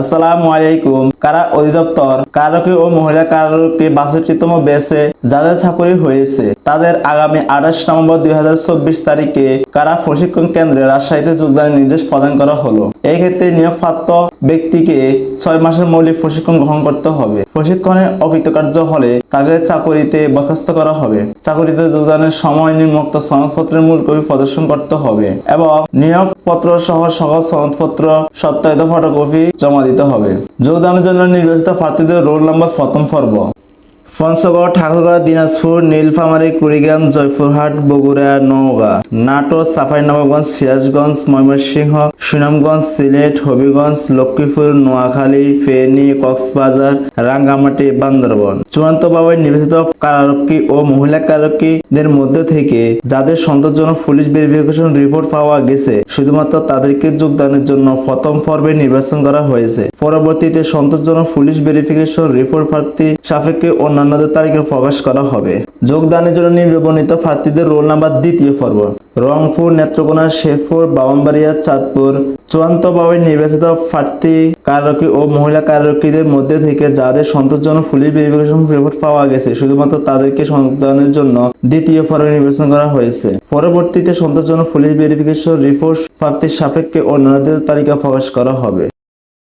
আসসালামু আলাইকুম। কারা অধিদপ্তর? কারকে ও মহিলা কারকে বাষট্টিতম বেসে যাদের চাকরি হয়েছে, তাদের আগামী আঠাশ নভেম্বর দুই হাজার চব্বিশ তারিখে কারা প্রশিক্ষণ কেন্দ্রে রাজশাহীতে যোগদানের নির্দেশ প্রদান করা হলো? এই ক্ষেত্রে নিয়োগপ্রাপ্ত ব্যক্তিকে ছয় মাসের মৌলিক প্রশিক্ষণ গ্রহণ করতে হবে। প্রশিক্ষণে অকৃতকার্য হলে তাকে চাকরিতে বরখাস্ত করা হবে। চাকরিতে যোগদানের সময় নিম্নোক্ত সনদপত্রের মূল কপি প্রদর্শন করতে হবে এবং নিয়োগপত্র সহ সকল সনদপত্র, সত্যায়িত ফটোকপি জমা দিতে হবে। যোগদানের জন্য নির্বাচিত প্রার্থীদের রোল নাম্বার প্রথম পর্ব। পঞ্চগড়, ঠাকুরগাঁও, দিনাজপুর, নীলফামারী, কুড়িগ্রাম, জয়পুরহাট, বগুড়া, নওগাঁ। নাটোর, সাফাইনবাবগঞ্জ, সিরাজগঞ্জ, ময়মনসিংহ, সুনামগঞ্জ, সিলেট, হবিগঞ্জ, লক্ষ্মীপুর, নোয়াখালী, ফেনী, কক্সবাজার, রাঙ্গামাটি, বান্দরবন। চূড়ান্তভাবে নির্বাচিত কারারক্ষী ও মহিলা কারারক্ষীদের মধ্যে থেকে যাদের সন্তোষজনক পুলিশ ভেরিফিকেশন রিপোর্ট পাওয়া গেছে, শুধুমাত্র তাদেরকে যোগদানের জন্য প্রথম পর্বে নির্বাচন করা হয়েছে। পরবর্তীতে সন্তোষজনক পুলিশ ভেরিফিকেশন রিপোর্ট প্রার্থী সাপেক্ষে অন্যান্যদের তালিকা প্রকাশ করা হবে। যোগদানের জন্য নির্বাচিত প্রার্থীদের রোল নাম্বার দ্বিতীয় পর্ব। রংপুর নেত্রকোনা শেরপুর, বামনবাড়িয়া, চাঁদপুর চূড়ান্তভাবে নির্বাচিত প্রার্থী, কাররক্ষী ও মহিলা কাররক্ষীদের মধ্যে থেকে যাদের সন্তোষজনক পুলিশ ভেরিফিকেশন রিপোর্ট পাওয়া গেছে, শুধুমাত্র তাদেরকে সন্তানের জন্য দ্বিতীয় পর্বে নির্বাচন করা হয়েছে। পরবর্তীতে সন্তোষজনক পুলিশ ভেরিফিকেশন রিপোর্ট প্রার্থীর সাপেক্ষে অন্যান্যদের তালিকা প্রকাশ করা হবে।